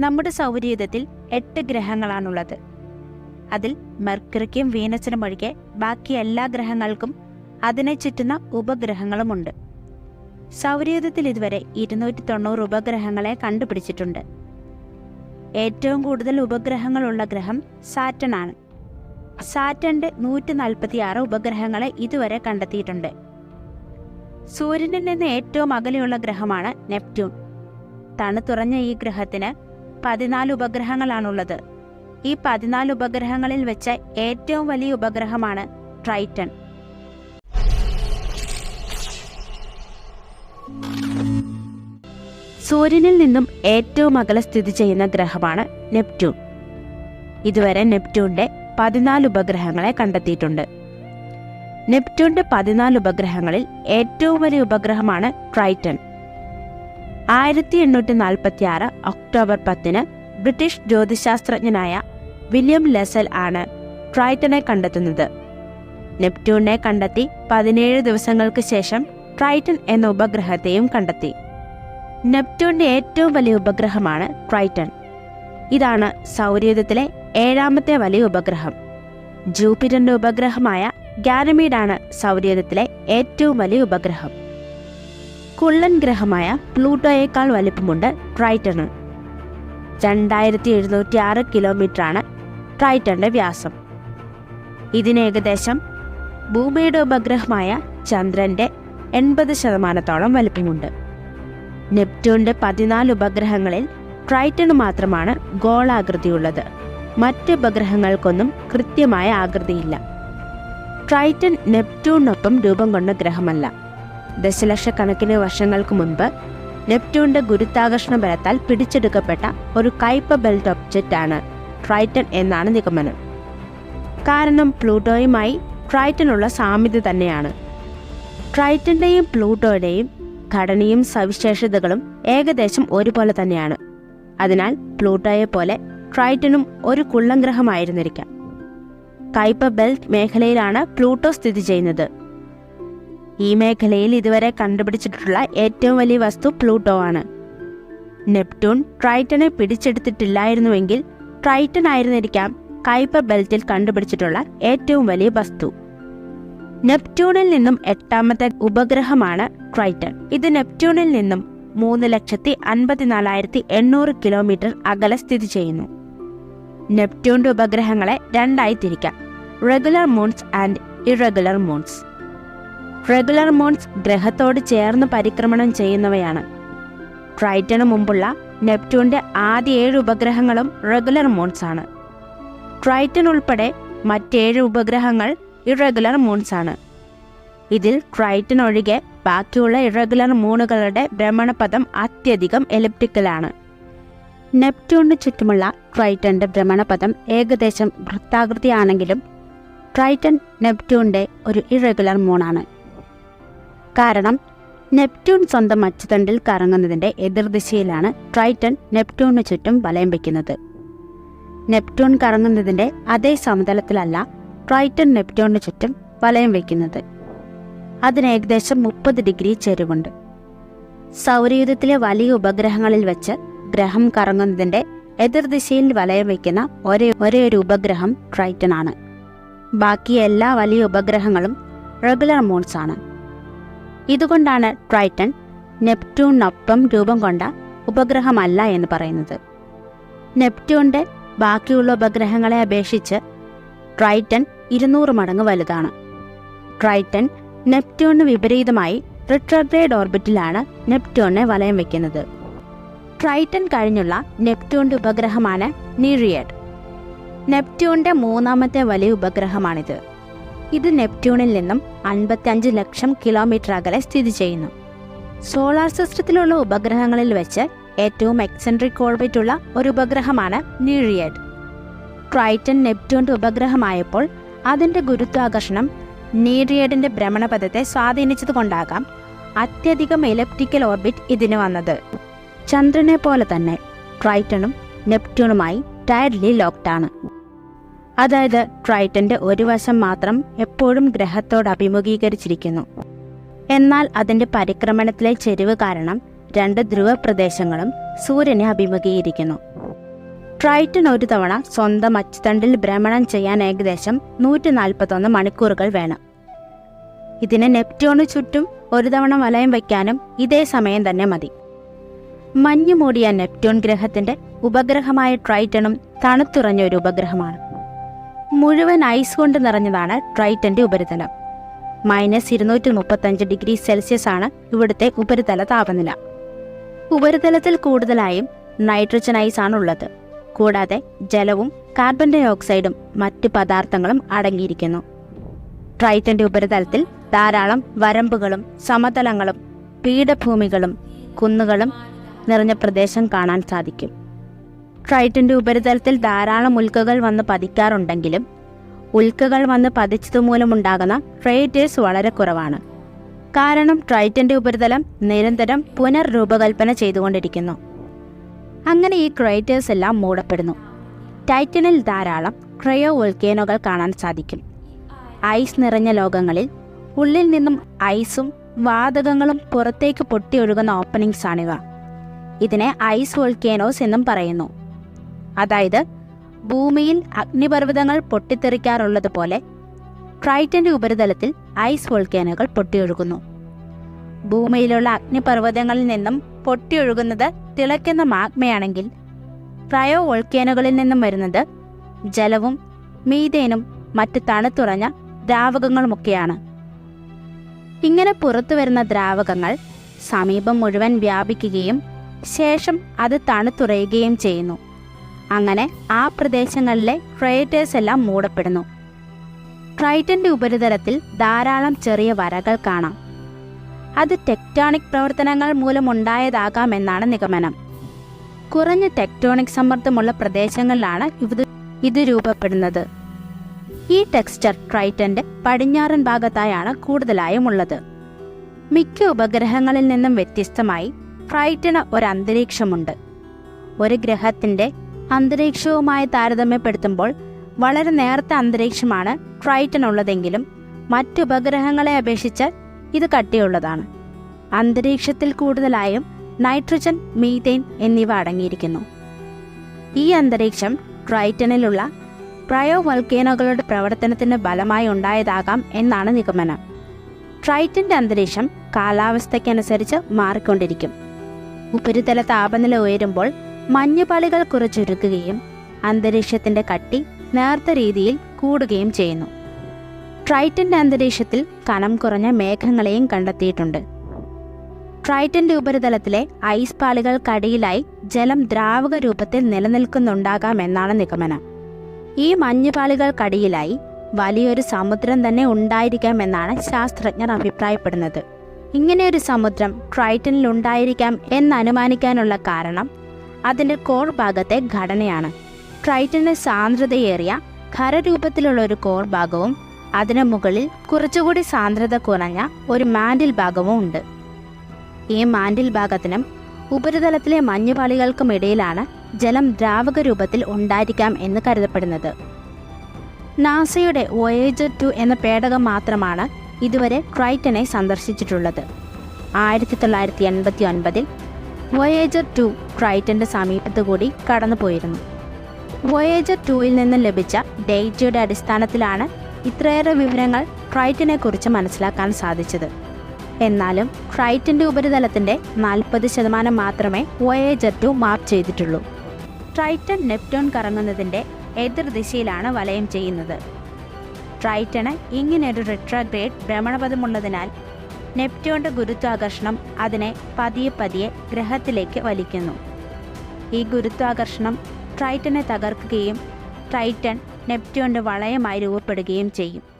നമ്മുടെ സൗരയൂഥത്തിൽ എട്ട് ഗ്രഹങ്ങളാണുള്ളത്. അതിൽ മെർക്കറിക്കും വീനസിനും ഒഴികെ ബാക്കി എല്ലാ ഗ്രഹങ്ങൾക്കും അതിനെ ചുറ്റുന്ന ഉപഗ്രഹങ്ങളുമുണ്ട്. സൗരയൂഥത്തിൽ ഇതുവരെ ഇരുന്നൂറ്റി തൊണ്ണൂറ് ഉപഗ്രഹങ്ങളെ കണ്ടുപിടിച്ചിട്ടുണ്ട്. ഏറ്റവും കൂടുതൽ ഉപഗ്രഹങ്ങളുള്ള ഗ്രഹം സാറ്റൺ ആണ് സാറ്റന്റെ നൂറ്റി നാൽപ്പത്തി ആറ് ഉപഗ്രഹങ്ങളെ ഇതുവരെ കണ്ടെത്തിയിട്ടുണ്ട്. സൂര്യനിൽ നിന്ന് ഏറ്റവും അകലെയുള്ള ഗ്രഹമാണ് നെപ്റ്റ്യൂൺ. തണുത്തുറഞ്ഞ ഈ ഗ്രഹത്തിന് പതിനാല് ഉപഗ്രഹങ്ങളാണുള്ളത്. ഈ പതിനാല് ഉപഗ്രഹങ്ങളിൽ വെച്ച ഏറ്റവും വലിയ ഉപഗ്രഹമാണ് ട്രൈറ്റൺ. സൂര്യനിൽ നിന്നും ഏറ്റവും അകലെ സ്ഥിതി ചെയ്യുന്ന ഗ്രഹമാണ് നെപ്റ്റ്യൂൺ. ഇതുവരെ നെപ്റ്റ്യൂണിന്റെ പതിനാല് ഉപഗ്രഹങ്ങളെ കണ്ടെത്തിയിട്ടുണ്ട്. നെപ്റ്റ്യൂണിന്റെ പതിനാല് ഉപഗ്രഹങ്ങളിൽ ഏറ്റവും വലിയ ഉപഗ്രഹമാണ് ട്രൈറ്റൺ. ആയിരത്തി എണ്ണൂറ്റി നാൽപ്പത്തി ആറ് ഒക്ടോബർ പത്തിന് ബ്രിട്ടീഷ് ജ്യോതിശാസ്ത്രജ്ഞനായ വില്യം ലെസൽ ആണ് ട്രൈറ്റനെ കണ്ടെത്തുന്നത്. നെപ്റ്റ്യൂണിനെ കണ്ടെത്തി പതിനേഴ് ദിവസങ്ങൾക്ക് ശേഷം ട്രൈറ്റൺ എന്ന ഉപഗ്രഹത്തെയും കണ്ടെത്തി. നെപ്റ്റ്യൂണിന്റെ ഏറ്റവും വലിയ ഉപഗ്രഹമാണ് ട്രൈറ്റൺ. ഇതാണ് സൗരയുധത്തിലെ ഏഴാമത്തെ വലിയ ഉപഗ്രഹം. ജൂപ്പിറ്ററിന്റെ ഉപഗ്രഹമായ ഗാനമീഡാണ് സൗരയുധത്തിലെ ഏറ്റവും വലിയ ഉപഗ്രഹം. കുള്ളൻ ഗ്രഹമായ പ്ലൂട്ടോയേക്കാൾ വലിപ്പമുണ്ട് ട്രൈറ്റണ്. രണ്ടായിരത്തി എഴുന്നൂറ്റി ആറ് കിലോമീറ്ററാണ് ട്രൈറ്റന്റെ വ്യാസം. ഇതിനേകദേശം ഭൂമിയുടെ ഉപഗ്രഹമായ ചന്ദ്രന്റെ എൺപത് ശതമാനത്തോളം വലിപ്പമുണ്ട്. നെപ്റ്റ്യൂണിന്റെ പതിനാല് ഉപഗ്രഹങ്ങളിൽ ട്രൈറ്റണ് മാത്രമാണ് ഗോളാകൃതിയുള്ളത് മറ്റ് ഉപഗ്രഹങ്ങൾക്കൊന്നും കൃത്യമായ ആകൃതിയില്ല. ട്രൈറ്റൺ നെപ്റ്റ്യൂണിനൊപ്പം രൂപം കൊണ്ട ഗ്രഹമല്ല. ദശലക്ഷക്കണക്കിന് വർഷങ്ങൾക്ക് മുൻപ് നെപ്റ്റ്യൂണിന്റെ ഗുരുത്വാകർഷണ ബലത്താൽ പിടിച്ചെടുക്കപ്പെട്ട ഒരു കൈപ്പ ബെൽറ്റ് ഒബ്ജക്റ്റ് ആണ് ട്രൈറ്റൺ എന്നാണ് നിഗമനം. കാരണം പ്ലൂട്ടോയുമായി ട്രൈറ്റനുള്ള സാമ്യത തന്നെയാണ്. ട്രൈറ്റന്റെയും പ്ലൂട്ടോയുടെയും ഘടനയും സവിശേഷതകളും ഏകദേശം ഒരുപോലെ തന്നെയാണ്. അതിനാൽ പ്ലൂട്ടോയെ പോലെ ട്രൈറ്റനും ഒരു കുള്ളംഗ്രഹമായിരുന്നിരിക്കാം. കൈപ്പ ബെൽറ്റ് മേഖലയിലാണ് പ്ലൂട്ടോ സ്ഥിതി ചെയ്യുന്നത്. ഈ മേഖലയിൽ ഇതുവരെ കണ്ടുപിടിച്ചിട്ടുള്ള ഏറ്റവും വലിയ വസ്തു പ്ലൂട്ടോ ആണ്. നെപ്റ്റ്യൂൺ ട്രൈറ്റനെ പിടിച്ചെടുത്തിട്ടില്ലായിരുന്നുവെങ്കിൽ ട്രൈറ്റൺ ആയിരുന്നിരിക്കാം കൈപ്പർ ബെൽറ്റിൽ കണ്ടുപിടിച്ചിട്ടുള്ള ഏറ്റവും വലിയ വസ്തു. നെപ്റ്റ്യൂണിൽ നിന്നും എട്ടാമത്തെ ഉപഗ്രഹമാണ് ട്രൈറ്റൺ. ഇത് നെപ്റ്റ്യൂണിൽ നിന്നും മൂന്ന് ലക്ഷത്തി അൻപത്തിനാലായിരത്തി എണ്ണൂറ് കിലോമീറ്റർ അകലെ സ്ഥിതി ചെയ്യുന്നു. നെപ്റ്റ്യൂണിന്റെ ഉപഗ്രഹങ്ങളെ രണ്ടായി തിരിക്കാം. Regular moons and irregular moons. Regular moons ഗ്രഹത്തോട് ചേർന്ന് പരിക്രമണം ചെയ്യുന്നവയാണ്. ട്രൈറ്റന് മുമ്പുള്ള നെപ്റ്റ്യൂണിന്റെ ആദ്യ ഏഴ് ഉപഗ്രഹങ്ങളും റെഗുലർ മൂൺസ് ആണ്. ട്രൈറ്റൻ ഉൾപ്പെടെ മറ്റേഴ് ഉപഗ്രഹങ്ങൾ ഇറഗുലർ മൂൺസ് ആണ്. ഇതിൽ ട്രൈറ്റൻ ഒഴികെ ബാക്കിയുള്ള ഇറഗുലർ മൂണുകളുടെ ഭ്രമണപഥം അത്യധികം എലിപ്റ്റിക്കലാണ് നെപ്റ്റ്യൂണിന് ചുറ്റുമുള്ള ട്രൈറ്റന്റെ ഭ്രമണപഥം ഏകദേശം വൃത്താകൃതിയാണെങ്കിലും ട്രൈറ്റൻ നെപ്റ്റ്യൂണിന്റെ ഒരു ഇറഗുലർ മൂണാണ്. കാരണം നെപ്റ്റ്യൂൺ സ്വന്തം അച്ചുതണ്ടിൽ കറങ്ങുന്നതിന്റെ എതിർദിശയിലാണ് ട്രൈറ്റൺ നെപ്റ്റ്യൂണിന് ചുറ്റും വലയം വയ്ക്കുന്നത് നെപ്റ്റ്യൂൺ കറങ്ങുന്നതിന്റെ അതേ സമതലത്തിലല്ല ട്രൈറ്റൺ നെപ്റ്റ്യൂണിന് ചുറ്റും വലയം വയ്ക്കുന്നത് അതിന് ഏകദേശം മുപ്പത് ഡിഗ്രി ചെരിവുണ്ട്. സൗരയുധത്തിലെ വലിയ ഉപഗ്രഹങ്ങളിൽ വെച്ച് ഗ്രഹം കറങ്ങുന്നതിന്റെ എതിർദിശയിൽ വലയം വയ്ക്കുന്ന ഒരേ ഒരേ ഒരു ഉപഗ്രഹം ട്രൈറ്റൺ ആണ്. ബാക്കി എല്ലാ വലിയ ഉപഗ്രഹങ്ങളും റെഗുലർ മൂൺസ് ആണ്. ഇതുകൊണ്ടാണ് ട്രൈറ്റൺ നെപ്റ്റ്യൂണിനൊപ്പം രൂപം കൊണ്ട ഉപഗ്രഹമല്ല എന്ന് പറയുന്നത്. നെപ്റ്റൂണിന്റെ ബാക്കിയുള്ള ഉപഗ്രഹങ്ങളെ അപേക്ഷിച്ച് ട്രൈറ്റൺ ഇരുന്നൂറ് മടങ്ങ് വലുതാണ്. ട്രൈറ്റൺ നെപ്റ്റ്യൂണിന് വിപരീതമായി റിട്രോഗ്രേഡ് ഓർബിറ്റിലാണ് നെപ്റ്റ്യൂണിനെ വലയം വെക്കുന്നത്. ട്രൈറ്റൺ കഴിഞ്ഞുള്ള നെപ്റ്റൂണിന്റെ ഉപഗ്രഹമാണ് നീഴിയഡ് നെപ്റ്റൂണിന്റെ മൂന്നാമത്തെ വലിയ ഉപഗ്രഹമാണിത്. ഇത് നെപ്റ്റ്യൂണിൽ നിന്നും അൻപത്തിയഞ്ച് ലക്ഷം കിലോമീറ്റർ അകലെ സ്ഥിതി ചെയ്യുന്നു. സോളാർ സിസ്റ്റത്തിലുള്ള ഉപഗ്രഹങ്ങളിൽ വെച്ച് ഏറ്റവും എക്സെൻട്രിക് ഓർബിറ്റ് ഉള്ള ഒരു ഉപഗ്രഹമാണ് നീറിയഡ് ട്രൈറ്റൻ നെപ്റ്റ്യൂണിന്റെ ഉപഗ്രഹമായപ്പോൾ അതിന്റെ ഗുരുത്വാകർഷണം നീറിയഡിന്റെ ഭ്രമണപഥത്തെ സ്വാധീനിച്ചതുകൊണ്ടാകാം അത്യധികം ഇലപ്റ്റിക്കൽ ഓർബിറ്റ് ഇതിന് വന്നത്. ചന്ദ്രനെ പോലെ തന്നെ ട്രൈറ്റണും നെപ്റ്റ്യൂണുമായി ടയർലി ലോക്ക്ഡാണ് അതായത് ട്രൈറ്റന്റെ ഒരു വശം മാത്രം എപ്പോഴും ഗ്രഹത്തോട് അഭിമുഖീകരിച്ചിരിക്കുന്നു. എന്നാൽ അതിന്റെ പരിക്രമണത്തിലെ ചെരിവ് കാരണം രണ്ട് ധ്രുവ പ്രദേശങ്ങളും സൂര്യനെ അഭിമുഖീകരിക്കുന്നു. ട്രൈറ്റൺ ഒരു തവണ സ്വന്തം അച്ചുതണ്ടിൽ ഭ്രമണം ചെയ്യാൻ ഏകദേശം നൂറ്റി നാൽപ്പത്തൊന്ന് മണിക്കൂറുകൾ വേണം. ഇതിന് നെപ്റ്റ്യൂണിന് ചുറ്റും ഒരു തവണ വലയം വയ്ക്കാനും ഇതേ സമയം തന്നെ മതി. മഞ്ഞു മൂടിയ നെപ്റ്റ്യൂൺ ഗ്രഹത്തിന്റെ ഉപഗ്രഹമായ ട്രൈറ്റണും തണുത്തുറഞ്ഞ ഒരു ഉപഗ്രഹമാണ്. മുഴുവൻ ഐസ് കൊണ്ട് നിറഞ്ഞതാണ് ട്രൈറ്റന്റെ ഉപരിതലം. മൈനസ് ഇരുന്നൂറ്റി മുപ്പത്തഞ്ച് ഡിഗ്രി സെൽഷ്യസ് ആണ് ഇവിടുത്തെ ഉപരിതല താപനില. ഉപരിതലത്തിൽ കൂടുതലായും നൈട്രജൻ ഐസ് ആണ് ഉള്ളത്. കൂടാതെ ജലവും കാർബൺ ഡൈ ഓക്സൈഡും മറ്റ് പദാർത്ഥങ്ങളും അടങ്ങിയിരിക്കുന്നു. ട്രൈറ്റന്റെ ഉപരിതലത്തിൽ ധാരാളം വരമ്പുകളും സമതലങ്ങളും പീഠഭൂമികളും കുന്നുകളും നിറഞ്ഞ പ്രദേശം കാണാൻ സാധിക്കും. ട്രൈറ്റന്റെ ഉപരിതലത്തിൽ ധാരാളം ഉൽക്കകൾ വന്ന് പതിക്കാറുണ്ടെങ്കിലും ഉൽക്കകൾ വന്ന് പതിച്ചതുമൂലമുണ്ടാകുന്ന ക്രേറ്റേഴ്സ് വളരെ കുറവാണ്. കാരണം ട്രൈറ്റന്റെ ഉപരിതലം നിരന്തരം പുനർരൂപകൽപ്പന ചെയ്തുകൊണ്ടിരിക്കുന്നു. അങ്ങനെ ഈ ക്രേറ്റേഴ്സ് എല്ലാം മൂടപ്പെടുന്നു. ടൈറ്റനിൽ ധാരാളം ക്രയോ വോൾക്കേനോകൾ കാണാൻ സാധിക്കും. ഐസ് നിറഞ്ഞ ലോകങ്ങളിൽ ഉള്ളിൽ നിന്നും ഐസും വാതകങ്ങളും പുറത്തേക്ക് പൊട്ടിയൊഴുകുന്ന ഓപ്പണിങ്സ് ആണിവ ഇതിനെ ഐസ് വോൾക്കേനോസ് എന്നും പറയുന്നു. അതായത് ഭൂമിയിൽ അഗ്നിപർവതങ്ങൾ പൊട്ടിത്തെറിക്കാറുള്ളതുപോലെ ട്രൈറ്റന്റെ ഉപരിതലത്തിൽ ഐസ് വോൾക്കാനുകൾ പൊട്ടിയൊഴുകുന്നു. ഭൂമിയിലുള്ള അഗ്നിപർവതങ്ങളിൽ നിന്നും പൊട്ടിയൊഴുകുന്നത് തിളയ്ക്കുന്ന മാഗ്മയാണെങ്കിൽ ക്രയോ വോൾക്കാനുകളിൽ നിന്നും വരുന്നത് ജലവും മീതേനും മറ്റ് തണുത്തുറഞ്ഞ ദ്രാവകങ്ങളുമൊക്കെയാണ്. ഇങ്ങനെ പുറത്തു വരുന്ന ദ്രാവകങ്ങൾ സമീപം മുഴുവൻ വ്യാപിക്കുകയും ശേഷം അത് തണുത്തുറയുകയും ചെയ്യുന്നു. അങ്ങനെ ആ പ്രദേശങ്ങളിലെ ക്രേറ്റേഴ്സ് എല്ലാം മൂടപ്പെടുന്നു. ട്രൈറ്റന്റെ ഉപരിതലത്തിൽ ധാരാളം ചെറിയ വരകൾ കാണാം. അത് ടെക്ടോണിക് പ്രവർത്തനങ്ങൾ മൂലമുണ്ടായതാകാമെന്നാണ് നിഗമനം. കുറഞ്ഞ ടെക്ടോണിക് സമ്മർദ്ദമുള്ള പ്രദേശങ്ങളിലാണ് ഇത് ഇത് രൂപപ്പെടുന്നത്. ഈ ടെക്സ്ചർ ട്രൈറ്റന്റെ പടിഞ്ഞാറൻ ഭാഗത്തായാണ് കൂടുതലായും ഉള്ളത്. മിക്ക ഉപഗ്രഹങ്ങളിൽ നിന്നും വ്യത്യസ്തമായി ട്രൈറ്റന് ഒരു അന്തരീക്ഷമുണ്ട്. ഒരു ഗ്രഹത്തിന്റെ അന്തരീക്ഷവുമായി താരതമ്യപ്പെടുത്തുമ്പോൾ വളരെ നേർത്ത അന്തരീക്ഷമാണ് ട്രൈറ്റൻ ഉള്ളതെങ്കിലും മറ്റു ഉപഗ്രഹങ്ങളെ അപേക്ഷിച്ച് ഇത് കട്ടിയുള്ളതാണ്. അന്തരീക്ഷത്തിൽ കൂടുതലായും നൈട്രജൻ മീഥേൻ എന്നിവ അടങ്ങിയിരിക്കുന്നു. ഈ അന്തരീക്ഷം ട്രൈറ്റനിലുള്ള പ്രയോ വൾക്കേനോകളുടെ പ്രവർത്തനത്തിന് ഫലമായി ഉണ്ടായതാകാം എന്നാണ് നിഗമനം. ട്രൈറ്റന്റെ അന്തരീക്ഷം കാലാവസ്ഥയ്ക്കനുസരിച്ച് മാറിക്കൊണ്ടിരിക്കും. ഉപരിതല താപനില ഉയരുമ്പോൾ മഞ്ഞുപാളികൾ കുറച്ചൊരുക്കുകയും അന്തരീക്ഷത്തിന്റെ കട്ടി നേർത്ത രീതിയിൽ കൂടുകയും ചെയ്യുന്നു. ട്രൈറ്റന്റെ അന്തരീക്ഷത്തിൽ കനം കുറഞ്ഞ മേഘങ്ങളെയും കണ്ടെത്തിയിട്ടുണ്ട്. ട്രൈറ്റന്റെ ഉപരിതലത്തിലെ ഐസ് പാളികൾക്കടിയിലായി ജലം ദ്രാവക രൂപത്തിൽ നിലനിൽക്കുന്നുണ്ടാകാമെന്നാണ് നിഗമനം. ഈ മഞ്ഞുപാളികൾക്കടിയിലായി വലിയൊരു സമുദ്രം തന്നെ ഉണ്ടായിരിക്കാമെന്നാണ് ശാസ്ത്രജ്ഞർ അഭിപ്രായപ്പെടുന്നത്. ഇങ്ങനെയൊരു സമുദ്രം ട്രൈറ്റനിൽ ഉണ്ടായിരിക്കാം എന്ന് അനുമാനിക്കാനുള്ള കാരണം അതിന്റെ കോർ ഭാഗത്തെ ഘടനയാണ്. ട്രൈറ്റന് സാന്ദ്രതയേറിയ ഖരരൂപത്തിലുള്ള ഒരു കോർ ഭാഗവും അതിനു മുകളിൽ കുറച്ചുകൂടി സാന്ദ്രത കുറഞ്ഞ ഒരു മാൻഡിൽ ഭാഗവും ഉണ്ട്. ഈ മാൻഡിൽ ഭാഗത്തിനും ഉപരിതലത്തിലെ മഞ്ഞുപാളികൾക്കും ഇടയിലാണ് ജലം ദ്രാവക രൂപത്തിൽ ഉണ്ടായിരിക്കാം എന്ന് കരുതപ്പെടുന്നത്. നാസയുടെ വോയേജർ ടു എന്ന പേടകം മാത്രമാണ് ഇതുവരെ ട്രൈറ്റനെ സന്ദർശിച്ചിട്ടുള്ളത്. ആയിരത്തി തൊള്ളായിരത്തി എൺപത്തി ഒൻപതിൽ വോയേജർ ടു ക്രൈറ്റന്റെ സമീപത്തു കൂടി കടന്നുപോയിരുന്നു വോയേജർ ടൂവിൽ നിന്ന് ലഭിച്ച ഡേറ്റയുടെ അടിസ്ഥാനത്തിലാണ് ഇത്രയേറെ വിവരങ്ങൾ ട്രൈറ്റനെ കുറിച്ച് മനസ്സിലാക്കാൻ സാധിച്ചത്. എന്നാലും ട്രൈറ്റന്റെ ഉപരിതലത്തിന്റെ നാൽപ്പത് ശതമാനം മാത്രമേ വോയേജർ ടു മാപ്പ് ചെയ്തിട്ടുള്ളൂ. ട്രൈറ്റൺ നെപ്റ്റ്യൂൺ കറങ്ങുന്നതിന്റെ എതിർദിശയിലാണ് വലയം ചെയ്യുന്നത്. ട്രൈറ്റണ് ഇങ്ങനെയൊരു റിട്രാഗ്രേഡ് ഭ്രമണപഥമുള്ളതിനാൽ നെപ്റ്റ്യൂണിന്റെ ഗുരുത്വാകർഷണം അതിനെ പതിയെ പതിയെ ഗ്രഹത്തിലേക്ക് വലിക്കുന്നു. ഈ ഗുരുത്വാകർഷണം ട്രൈറ്റനെ തകർക്കുകയും ട്രൈറ്റൺ നെപ്റ്റ്യൂണിന്റെ വളയമായി രൂപപ്പെടുകയും ചെയ്യും.